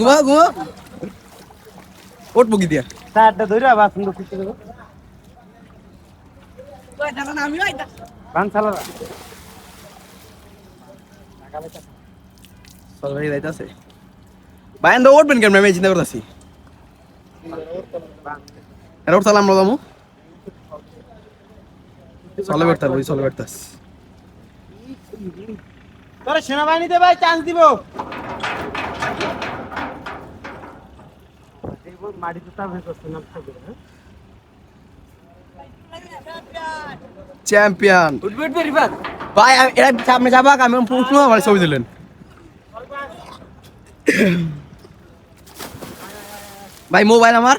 ঘুমা ঘুমা? দিয়া। চারটা ধরে আবার সুন্দর খুঁজতে দেবো দা উঠবেন কেমন? আমি চিন্তা করতেছি। এর উঠতাম আমরা চলে বেড়তাম ওই চলে বেড়তাস। তোরা সেনাবাহিনীতে ভাই চান্স দিব। চ্যাম্পিয়ন উঠবে উঠবে রিফাত। ভাই আমি- এরা সামনে যাবাক আমি পুরো আমার ছবি দিলেন ভাই মোবাইল আমার?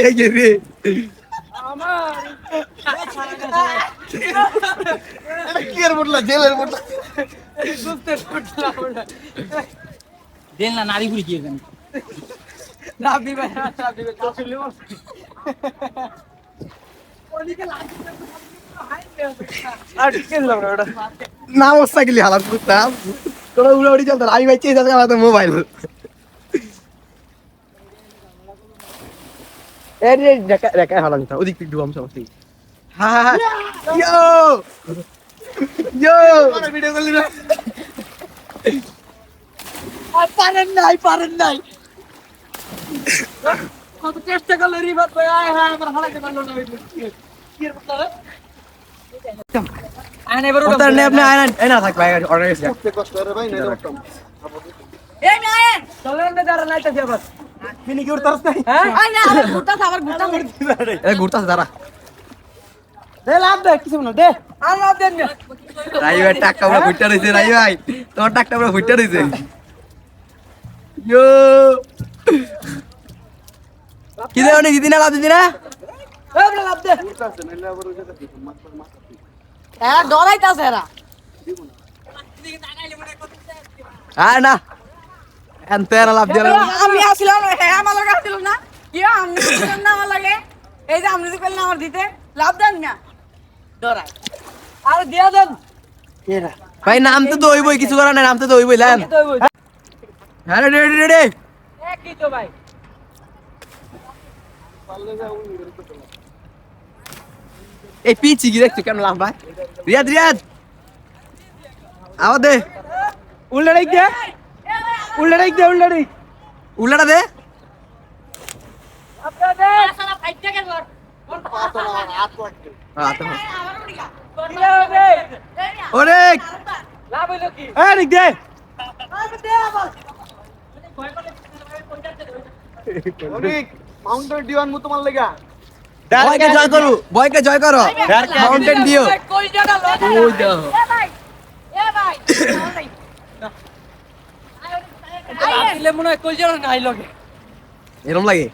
এই যে রে। কি এর বটলা জেলের বটলা দেন না। নারী ঘুরি কি এখানে না অবস্থা গেলি হালাত করতাম তোরা উড়ে উড়ি চলতো আমি ভাই চেয়ে যাচ্ছে মোবাইল এই রে, রেখা রেখা হালান তা ওদিক একটু আমি সমস্ত হ্যাঁ হ্যাঁ ইয়ো চেষ্টা করলে আমার এর এবার নে আপনি আয়না আয়না থাক ভাই অর্ডার এই চলেন না দাঁড়া নাইতে যাবার তিনি কি উঠতারস নাই হ্যাঁ? না আবার এ দাঁড়া। দে লাভ দে কিছু না দে। আর লাভ দেন না। রাই ভাই টাকা পুরো ফুটটা রইছে রাই ভাই। তোমার টাকা পুরো ফুটটা রইছে। ইয়ো। কি দেও নি? দিদিনা লাভ দিদিনা এই বলে লাভ দে। এরা ডরাইতাছে এরা। আর না। এনতে না লাভ দিয়া আমি আসছিলাম হ্যাঁ আমার লগে আসছিল না। কি আমি না আমার লাগে। এই যে আমি যদি করলাম আমার দিতে। লাভ দেন না। ডরাই। আর দিয়া দেন। ভাই নাম তো দইবই কিছু করার নাই নাম তো দইবই হ্যাঁ একই তো ভাই? এই পিচি কি দেখছ কেন লাভ ভাই? রিয়াদ রিয়াদ! আওয়া দে উল্টা ডাইক দে উল্টা ডাইক দে উল্টা ডাইক উল্লাটা দে। আপনাদের সারা ফাইটটা কে কর তো কি হবে ওরে! লাভ হইল কি এ ডাইক দে মাউন্টেন ডিওয়ান মতো তোমার লেগা। বয়কে জয় করো বয়কে জয় করো। মাউন্টেন ওই এ ভাই মনে হয় লগে এরম লাগে?